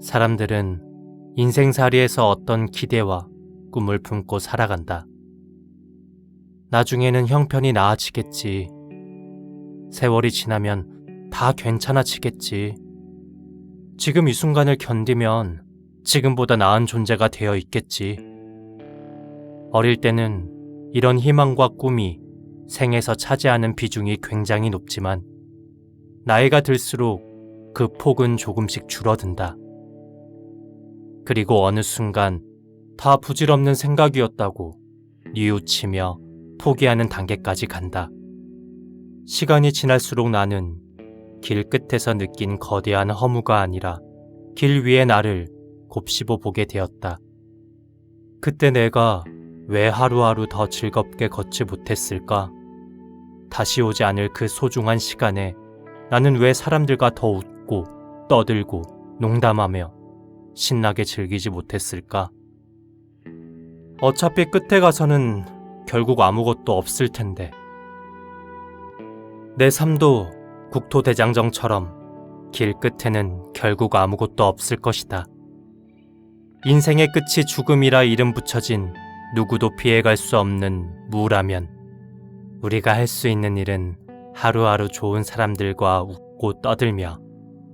사람들은 인생살이에서 어떤 기대와 꿈을 품고 살아간다. 나중에는 형편이 나아지겠지. 세월이 지나면 다 괜찮아지겠지. 지금 이 순간을 견디면 지금보다 나은 존재가 되어 있겠지. 어릴 때는 이런 희망과 꿈이 생에서 차지하는 비중이 굉장히 높지만 나이가 들수록 그 폭은 조금씩 줄어든다. 그리고 어느 순간 다 부질없는 생각이었다고 뉘우치며 포기하는 단계까지 간다. 시간이 지날수록 나는 길 끝에서 느낀 거대한 허무가 아니라 길 위의 나를 곱씹어 보게 되었다. 그때 내가 왜 하루하루 더 즐겁게 걷지 못했을까? 다시 오지 않을 그 소중한 시간에 나는 왜 사람들과 더 웃고 떠들고 농담하며 신나게 즐기지 못했을까? 어차피 끝에 가서는 결국 아무것도 없을 텐데. 내 삶도 국토대장정처럼 길 끝에는 결국 아무것도 없을 것이다. 인생의 끝이 죽음이라 이름 붙여진 누구도 피해갈 수 없는 무라면 우리가 할 수 있는 일은 하루하루 좋은 사람들과 웃고 떠들며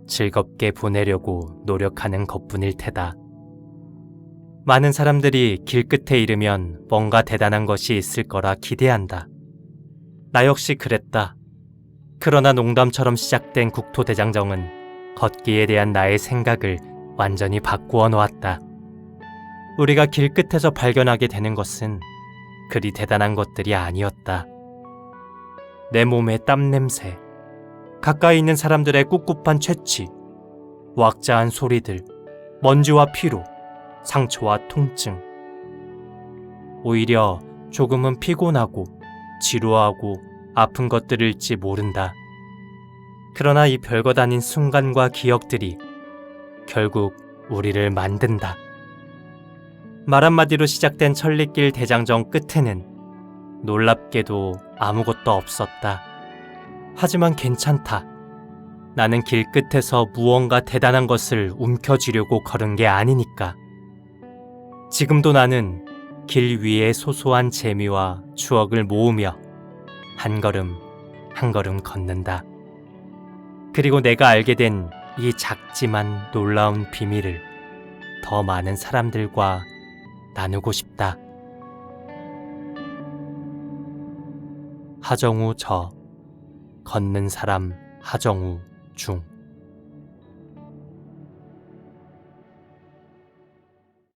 즐겁게 보내려고 노력하는 것뿐일 테다. 많은 사람들이 길 끝에 이르면 뭔가 대단한 것이 있을 거라 기대한다. 나 역시 그랬다. 그러나 농담처럼 시작된 국토대장정은 걷기에 대한 나의 생각을 완전히 바꾸어 놓았다. 우리가 길 끝에서 발견하게 되는 것은 그리 대단한 것들이 아니었다. 내 몸의 땀 냄새, 가까이 있는 사람들의 꿉꿉한 채취, 왁자한 소리들, 먼지와 피로, 상처와 통증. 오히려 조금은 피곤하고 지루하고 아픈 것들일지 모른다. 그러나 이 별것 아닌 순간과 기억들이 결국 우리를 만든다. 말 한마디로 시작된 천리길 대장정 끝에는 놀랍게도 아무것도 없었다. 하지만 괜찮다. 나는 길 끝에서 무언가 대단한 것을 움켜쥐려고 걸은 게 아니니까. 지금도 나는 길 위의 소소한 재미와 추억을 모으며 한 걸음 한 걸음 걷는다. 그리고 내가 알게 된 이 작지만 놀라운 비밀을 더 많은 사람들과 나누고 싶다. 하정우 저 걷는 사람 하정우 중